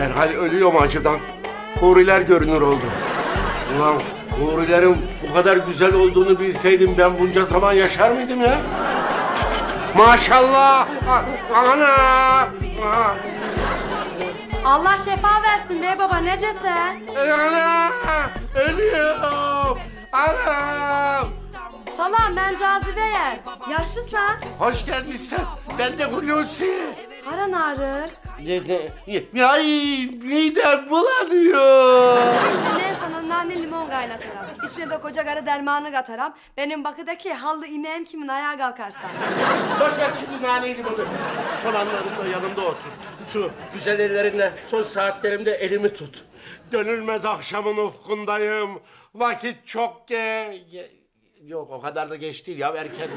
Herhal ölüyorum acıdan. Huriler görünür oldu. Ulan hurilerin bu kadar güzel olduğunu bilseydim ben bunca zaman yaşar mıydım ya? Maşallah! A- Ana! Allah şefa versin bey baba necesen? Ana! Ölüyorum! Anam! Salam ben Cazibe'ye. Yaşlısan. Hoş gelmişsin. Ben de Hulusi. Haran ağrır. Ne, ne, ay midem bulanıyor. Ben sana nane limon kaynatarım. İçine de koca karı dermanı katarım. Benim bakıdaki hallı ineğim kimin ayağa kalkarsa. Boş ver şimdi naneyi limonu. Son anlarımda yanımda otur. Şu güzel ellerinle son saatlerimde elimi tut. Dönülmez akşamın ufkundayım. Vakit çok ge... ge- Yok o kadar da geç değil ya erken.